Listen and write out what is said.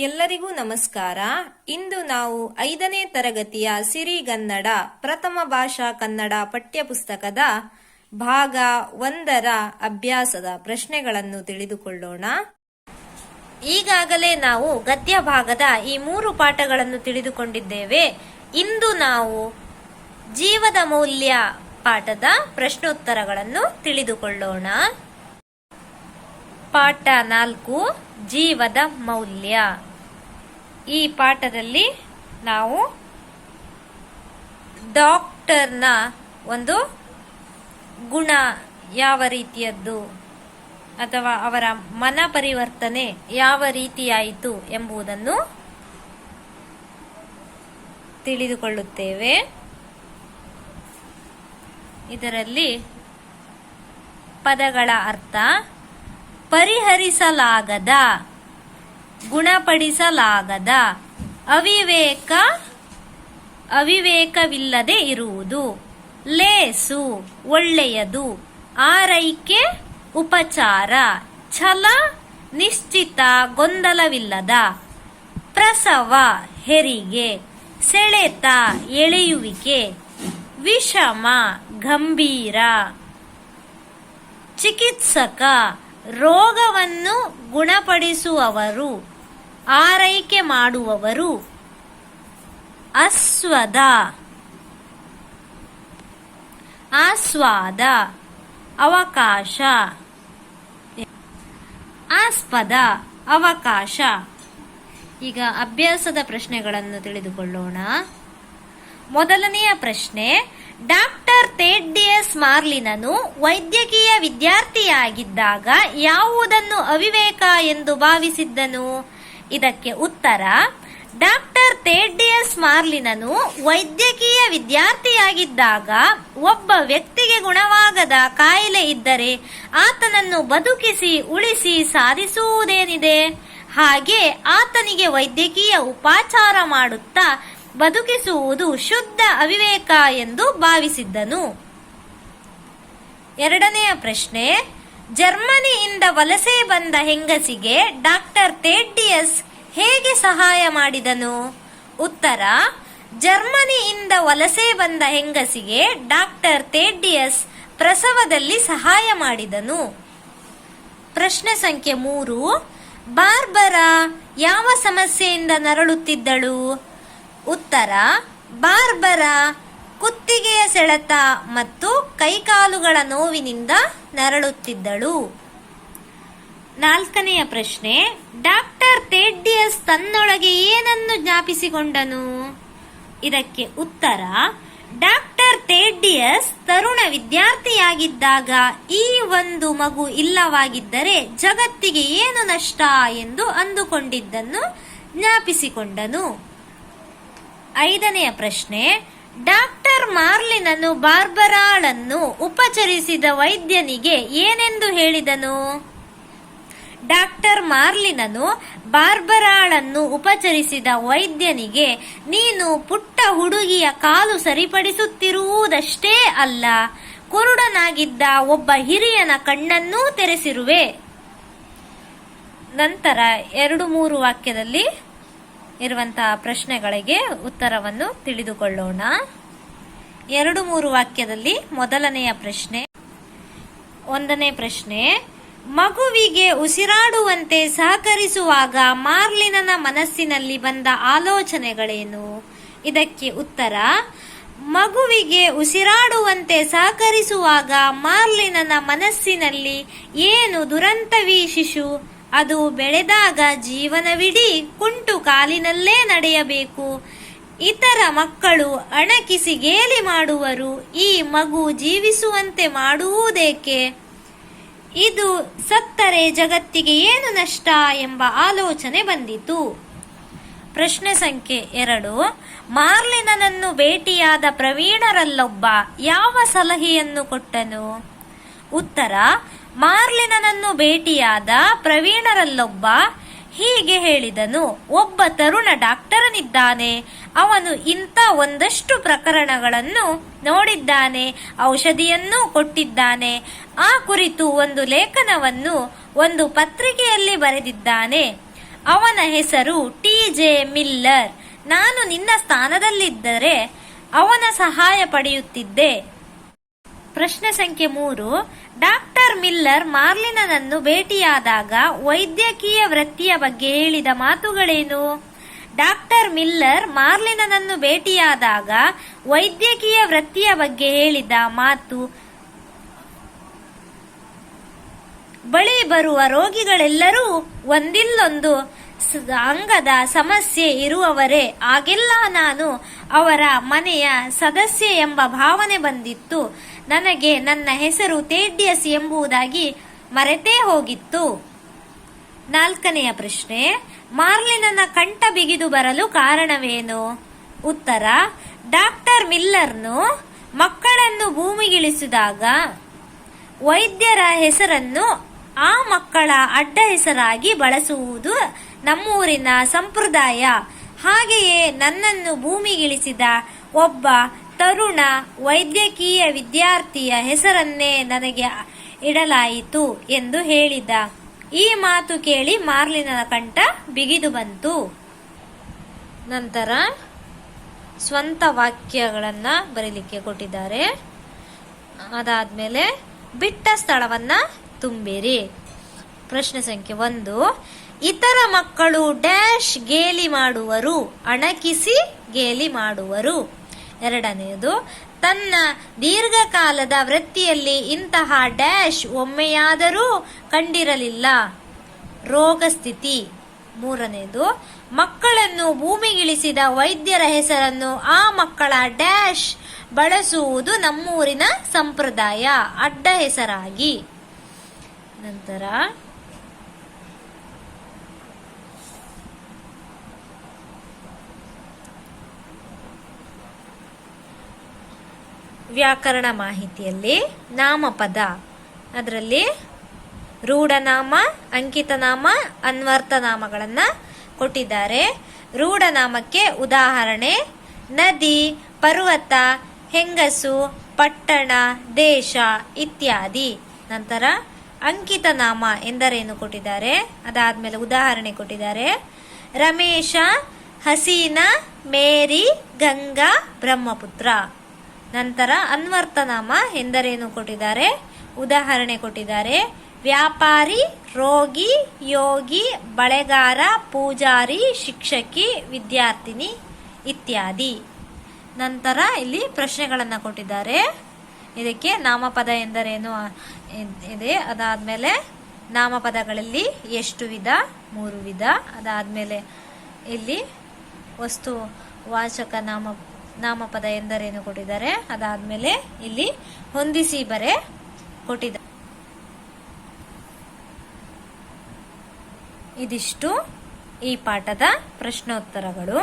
ಎಲ್ಲರಿಗೂ ನಮಸ್ಕಾರ. ಇಂದು ನಾವು ಐದನೇ ತರಗತಿಯ ಸಿರಿಗನ್ನಡ ಪ್ರಥಮ ಭಾಷಾ ಕನ್ನಡ ಪಠ್ಯಪುಸ್ತಕದ ಭಾಗ ಒಂದರ ಅಭ್ಯಾಸದ ಪ್ರಶ್ನೆಗಳನ್ನು ತಿಳಿದುಕೊಳ್ಳೋಣ. ಈಗಾಗಲೇ ನಾವು ಗದ್ಯ ಭಾಗದ ಈ ಮೂರು ಪಾಠಗಳನ್ನು ತಿಳಿದುಕೊಂಡಿದ್ದೇವೆ. ಇಂದು ನಾವು ಜೀವದ ಮೌಲ್ಯ ಪಾಠದ ಪ್ರಶ್ನೋತ್ತರಗಳನ್ನು ತಿಳಿದುಕೊಳ್ಳೋಣ. ಪಾಠ ನಾಲ್ಕು, ಜೀವದ ಮೌಲ್ಯ. ಈ ಪಾಠದಲ್ಲಿ ನಾವು ಡಾಕ್ಟರ್ನ ಒಂದು ಗುಣ ಯಾವ ರೀತಿಯದ್ದು ಅಥವಾ ಅವರ ಮನ ಪರಿವರ್ತನೆ ಯಾವ ರೀತಿಯಾಯಿತು ಎಂಬುದನ್ನು ತಿಳಿದುಕೊಳ್ಳುತ್ತೇವೆ. ಇದರಲ್ಲಿ ಪದಗಳ ಅರ್ಥ ಪರಿಹರಿಸಲಾಗದ ಗುಣಪಡಿಸಲಾಗದ ಅವಿವೇಕ ಅವಿವೇಕವಿಲ್ಲದೆ ಇರುವುದು. ಲೇಸು ಒಳ್ಳೆಯದು. ಆರೈಕೆ ಉಪಚಾರ. ಛಲ ನಿಶ್ಚಿತ ಗೊಂದಲವಿಲ್ಲದ. ಪ್ರಸವ ಹೆರಿಗೆ. ಸೆಳೆತ ಎಳೆಯುವಿಕೆ. ವಿಷಮ ಗಂಭೀರ. ಚಿಕಿತ್ಸಕ. ರೋಗವನ್ನು ಗುಣಪಡಿಸುವವರು. ಆರೈಕೆ ಮಾಡುವವರು ಅಸ್ವದ. ಆಸ್ವಾದ, ಅವಕಾಶ. ಆಸ್ಪದ, ಅವಕಾಶ. ಈಗ ಅಭ್ಯಾಸದ ಪ್ರಶ್ನೆಗಳನ್ನು ತಿಳಿದುಕೊಳ್ಳೋಣ. ಮೊದಲನೆಯ ಪ್ರಶ್ನೆ, ಡಾಕ್ಟರ್ ತೇಡ್ಡಿಯಸ್ ಮಾರ್ಲಿನನು ವೈದ್ಯಕೀಯ ವಿದ್ಯಾರ್ಥಿಯಾಗಿದ್ದಾಗ ಯಾವುದನ್ನು ಅವಿವೇಕ ಎಂದು ಭಾವಿಸಿದ್ದನು? ಇದಕ್ಕೆ ಉತ್ತರ, ಡಾಕ್ಟರ್ ತೇಡ್ಡಿಯಸ್ ಮಾರ್ಲಿನನು ವೈದ್ಯಕೀಯ ವಿದ್ಯಾರ್ಥಿಯಾಗಿದ್ದಾಗ ಒಬ್ಬ ವ್ಯಕ್ತಿಗೆ ಗುಣವಾಗದ ಕಾಯಿಲೆ ಇದ್ದರೆ ಆತನನ್ನು ಬದುಕಿಸಿ, ಉಳಿಸಿ ಸಾಧಿಸುವುದೇನಿದೆ? ಹಾಗೆ ಆತನಿಗೆ ವೈದ್ಯಕೀಯ ಉಪಾಚಾರ ಮಾಡುತ್ತಾ ಬದುಕಿಸುವುದು ಶುದ್ಧ ಅವಿವೇಕ ಎಂದು ಭಾವಿಸಿದ್ದನು. ಎರಡನೆಯ ಪ್ರಶ್ನೆ ಜರ್ಮನಿಯಿಂದ ವಲಸೆ ಬಂದ ಹೆಂಗಸಿಗೆ ಡಾಕ್ಟರ್ ತೇಡ್ಡಿಯಸ್ ಹೇಗೆ ಸಹಾಯ ಮಾಡಿದನು? ಉತ್ತರ, ಜರ್ಮನಿಯಿಂದ ವಲಸೆ ಬಂದ ಹೆಂಗಸಿಗೆ ಡಾಕ್ಟರ್ ತೇಡ್ಡಿಯಸ್ ಪ್ರಸವದಲ್ಲಿ ಸಹಾಯ ಮಾಡಿದನು. ಪ್ರಶ್ನೆ ಸಂಖ್ಯೆ ಮೂರು, ಬಾರ್ಬರಾ ಯಾವ ಸಮಸ್ಯೆಯಿಂದ ನರಳುತ್ತಿದ್ದಳು? ಉತ್ತರ, ಬಾರ್ಬರ ಕುತ್ತಿಗೆಯ ಸೆಳೆತ ಮತ್ತು ಕೈಕಾಲುಗಳ ನೋವಿನಿಂದ ನರಳುತ್ತಿದ್ದಳು. ನಾಲ್ಕನೆಯ ಪ್ರಶ್ನೆ, ಡಾಕ್ಟರ್ ಥೇಡ್ಡಿಯಸ್ ತನ್ನೊಳಗೆ ಏನನ್ನು ಜ್ಞಾಪಿಸಿಕೊಂಡನು? ಇದಕ್ಕೆ ಉತ್ತರ, ಡಾಕ್ಟರ್ ಥೇಡ್ಡಿಯಸ್ ತರುಣ ವಿದ್ಯಾರ್ಥಿಯಾಗಿದ್ದಾಗ ಈ ಒಂದು ಮಗು ಇಲ್ಲವಾಗಿದ್ದರೆ ಜಗತ್ತಿಗೆ ಏನು ನಷ್ಟ ಎಂದು ಅಂದುಕೊಂಡಿದ್ದನ್ನು ಜ್ಞಾಪಿಸಿಕೊಂಡನು. ಐದನೆಯ ಪ್ರಶ್ನೆ ಡಾಕ್ಟರ್ ಮಾರ್ಲಿನನು ಬಾರ್ಬರಾಳನ್ನು ಉಪಚರಿಸಿದ ವೈದ್ಯನಿಗೆ ಏನೆಂದು ಹೇಳಿದನು? ಡಾಕ್ಟರ್ ಮಾರ್ಲಿನನು ಬಾರ್ಬರಾಳನ್ನು ಉಪಚರಿಸಿದ ವೈದ್ಯನಿಗೆ, ನೀನು ಪುಟ್ಟ ಹುಡುಗಿಯ ಕಾಲು ಸರಿಪಡಿಸುತ್ತಿರುವುದಷ್ಟೇ ಅಲ್ಲ, ಕುರುಡನಾಗಿದ್ದ ಒಬ್ಬ ಹಿರಿಯನ ಕಣ್ಣನ್ನೂ ತೆರೆಸಿರುವೆ. ನಂತರ ಎರಡು ಮೂರು ವಾಕ್ಯದಲ್ಲಿ ಇರುವಂತಹ ಪ್ರಶ್ನೆಗಳಿಗೆ ಉತ್ತರವನ್ನು ತಿಳಿದುಕೊಳ್ಳೋಣ. ಎರಡು ಮೂರು ವಾಕ್ಯದಲ್ಲಿ ಮೊದಲನೆಯ ಪ್ರಶ್ನೆ, ಒಂದನೇ ಪ್ರಶ್ನೆ, ಮಗುವಿಗೆ ಉಸಿರಾಡುವಂತೆ ಸಹಕರಿಸುವಾಗ ಮಾರ್ಲಿನನ ಮನಸ್ಸಿನಲ್ಲಿ ಬಂದ ಆಲೋಚನೆಗಳೇನು? ಇದಕ್ಕೆ ಉತ್ತರ, ಮಗುವಿಗೆ ಉಸಿರಾಡುವಂತೆ ಸಹಕರಿಸುವಾಗ ಮಾರ್ಲಿನನ ಮನಸ್ಸಿನಲ್ಲಿ ಏನು ದುರಂತವಿ ಶಿಶು? ಅದು ಬೆಳೆದಾಗ ಜೀವನವಿಡೀ ಕುಂಟು ಕಾಲಿನಲ್ಲೇ ನಡೆಯಬೇಕು. ಇತರ ಮಕ್ಕಳು ಅಣಕಿಸಿ ಗೇಲಿ ಮಾಡುವರು, ಈ ಮಗು ಜೀವಿಸುವಂತೆ ಮಾಡುವುದೇಕೆ? ಇದು ಸತ್ತರೆ ಜಗತ್ತಿಗೆ ಏನು ನಷ್ಟ ಎಂಬ ಆಲೋಚನೆ ಬಂದಿತು. ಪ್ರಶ್ನೆ ಸಂಖ್ಯೆ ಎರಡು. ಮಾರ್ಲಿನನನ್ನು ಭೇಟಿಯಾದ ಪ್ರವೀಣರಲ್ಲೊಬ್ಬ ಯಾವ ಸಲಹೆಯನ್ನು ಕೊಟ್ಟನು? ಉತ್ತರ ಮಾರ್ಲಿನನನ್ನು ಭೇಟಿಯಾದ ಪ್ರವೀಣರಲ್ಲೊಬ್ಬ ಹೀಗೆ ಹೇಳಿದನು, ಒಬ್ಬ ತರುಣ ಡಾಕ್ಟರನಿದ್ದಾನೆ. ಅವನು ಇಂಥ ಒಂದಷ್ಟು ಪ್ರಕರಣಗಳನ್ನು ನೋಡಿದ್ದಾನೆ, ಔಷಧಿಯನ್ನೂ ಕೊಟ್ಟಿದ್ದಾನೆ. ಆ ಕುರಿತು ಒಂದು ಲೇಖನವನ್ನು ಒಂದು ಪತ್ರಿಕೆಯಲ್ಲಿ ಬರೆದಿದ್ದಾನೆ. ಅವನ ಹೆಸರು ಟಿ. ಜೆ. ಮಿಲ್ಲರ್. ನಾನು ನಿನ್ನ ಸ್ಥಾನದಲ್ಲಿದ್ದರೆ ಅವನ ಸಹಾಯ ಪಡೆಯುತ್ತಿದ್ದೆ. ಪ್ರಶ್ನೆ ಸಂಖ್ಯೆ ಮೂರು. ಡಾಕ್ಟರ್ ಮಿಲ್ಲರ್ ಮಾರ್ಲಿನನನ್ನು ಭೇಟಿಯಾದಾಗ ವೈದ್ಯಕೀಯ ವೃತ್ತಿಯ ಬಗ್ಗೆ ಹೇಳಿದ ಮಾತುಗಳೇನು? ಡಾಕ್ಟರ್ ಮಿಲ್ಲರ್ ಮಾರ್ಲಿನನನ್ನು ಭೇಟಿಯಾದಾಗ ವೈದ್ಯಕೀಯ ವೃತ್ತಿಯ ಬಗ್ಗೆ ಹೇಳಿದ ಮಾತು, ಬಳಿ ಬರುವ ರೋಗಿಗಳೆಲ್ಲರೂ ಒಂದಿಲ್ಲೊಂದು ಅಂಗದ ಸಮಸ್ಯೆ ಇರುವವರೇ ಆಗೆಲ್ಲ ನಾನು ಅವರ ಮನೆಯ ಸದಸ್ಯ ಎಂಬ ಭಾವನೆ ಬಂದಿತ್ತು. ನನಗೆ ನನ್ನ ಹೆಸರು ತೇಡ್ಯಸ್ ಎಂಬುದಾಗಿ ಮರೆತೇ ಹೋಗಿತ್ತು. ನಾಲ್ಕನೆಯ ಪ್ರಶ್ನೆ, ಮಾರ್ಲಿನನ ಕಂಠ ಬಿಗಿದು ಬರಲು ಕಾರಣವೇನು? ಉತ್ತರ, ಡಾಕ್ಟರ್ ಮಿಲ್ಲರ್ನು ಮಕ್ಕಳನ್ನು ಭೂಮಿಗಿಳಿಸಿದಾಗ ವೈದ್ಯರ ಹೆಸರನ್ನು ಆ ಮಕ್ಕಳ ಅಡ್ಡ ಹೆಸರಾಗಿ ಬಳಸುವುದು ನಮ್ಮೂರಿನ ಸಂಪ್ರದಾಯ. ಹಾಗೆಯೇ ನನ್ನನ್ನು ಭೂಮಿಗಿಳಿಸಿದ ಒಬ್ಬ ತರುಣ ವೈದ್ಯಕೀಯ ವಿದ್ಯಾರ್ಥಿಯ ಹೆಸರನ್ನೇ ನನಗೆ ಇಡಲಾಯಿತು ಎಂದು ಹೇಳಿದ. ಈ ಮಾತು ಕೇಳಿ ಮಾರ್ಲಿನ ಕಂಠ ಬಿಗಿದು ಬಂತು. ನಂತರ ಸ್ವಂತ ವಾಕ್ಯಗಳನ್ನ ಬರೀಲಿಕ್ಕೆ ಕೊಟ್ಟಿದ್ದಾರೆ. ಅದಾದ್ಮೇಲೆ ಬಿಟ್ಟ ಸ್ಥಳವನ್ನ ತುಂಬಿರಿ. ಪ್ರಶ್ನೆ ಸಂಖ್ಯೆ ಒಂದು. ಇತರ ಮಕ್ಕಳು ಡ್ಯಾಶ್ ಗೇಲಿ ಮಾಡುವರು, ಅಣಕಿಸಿ ಗೇಲಿ ಮಾಡುವರು. ಎರಡನೆಯದು, ತನ್ನ ದೀರ್ಘಕಾಲದ ವೃತ್ತಿಯಲ್ಲಿ ಇಂತಹ ಡ್ಯಾಶ್ ಒಮ್ಮೆಯಾದರೂ ಕಂಡಿರಲಿಲ್ಲ. ರೋಗ ಸ್ಥಿತಿ ಮೂರನೆಯದು, ಮಕ್ಕಳನ್ನು ಭೂಮಿಗಿಳಿಸಿದ ವೈದ್ಯರ ಹೆಸರನ್ನು ಆ ಮಕ್ಕಳ ಡ್ಯಾಶ್ ಬಳಸುವುದು ನಮ್ಮೂರಿನ ಸಂಪ್ರದಾಯ. ಅಡ್ಡ ಹೆಸರಾಗಿ. ನಂತರ ವ್ಯಾಕರಣ ಮಾಹಿತಿಯಲ್ಲಿ ನಾಮಪದ. ಅದರಲ್ಲಿ ರೂಢನಾಮ, ಅಂಕಿತನಾಮ ಅನ್ವರ್ಥನಾಮಗಳನ್ನು ಕೊಟ್ಟಿದ್ದಾರೆ. ರೂಢನಾಮಕ್ಕೆ ಉದಾಹರಣೆ, ನದಿ, ಪರ್ವತ, ಹೆಂಗಸು, ಪಟ್ಟಣ, ದೇಶ ಇತ್ಯಾದಿ. ನಂತರ ಅಂಕಿತನಾಮ ಎಂದರೇನು ಕೊಟ್ಟಿದ್ದಾರೆ? ಅದಾದ್ಮೇಲೆ ಉದಾಹರಣೆ ಕೊಟ್ಟಿದ್ದಾರೆ. ರಮೇಶ, ಹಸೀನಾ, ಮೇರಿ, ಗಂಗಾ, ಬ್ರಹ್ಮಪುತ್ರ. ನಂತರ ಅನ್ವರ್ಥನಾಮ ಎಂದರೇನು ಕೊಟ್ಟಿದ್ದಾರೆ? ಉದಾಹರಣೆ ಕೊಟ್ಟಿದ್ದಾರೆ. ವ್ಯಾಪಾರಿ, ರೋಗಿ, ಯೋಗಿ, ಬಳೆಗಾರ, ಪೂಜಾರಿ, ಶಿಕ್ಷಕಿ, ವಿದ್ಯಾರ್ಥಿನಿ ಇತ್ಯಾದಿ. ನಂತರ ಇಲ್ಲಿ ಪ್ರಶ್ನೆಗಳನ್ನು ಕೊಟ್ಟಿದ್ದಾರೆ. ಇದಕ್ಕೆ ನಾಮಪದ ಎಂದರೇನು, ಇದೆ. ಅದಾದ್ಮೇಲೆ ನಾಮಪದಗಳಲ್ಲಿ ಎಷ್ಟು ವಿಧ? ಮೂರು ವಿಧ. ಅದಾದ್ಮೇಲೆ ಇಲ್ಲಿ ವಸ್ತು ವಾಚಕ ನಾಮ, ನಾಮಪದ ಎಂದರೇನು ಕೊಟ್ಟಿದ್ದಾರೆ? ಅದಾದ್ಮೇಲೆ ಇಲ್ಲಿ ಹೊಂದಿಸಿ ಬರೆ ಕೊಟ್ಟಿದ್ದಾರೆ. ಇದಿಷ್ಟು ಈ ಪಾಠದ ಪ್ರಶ್ನೋತ್ತರಗಳು.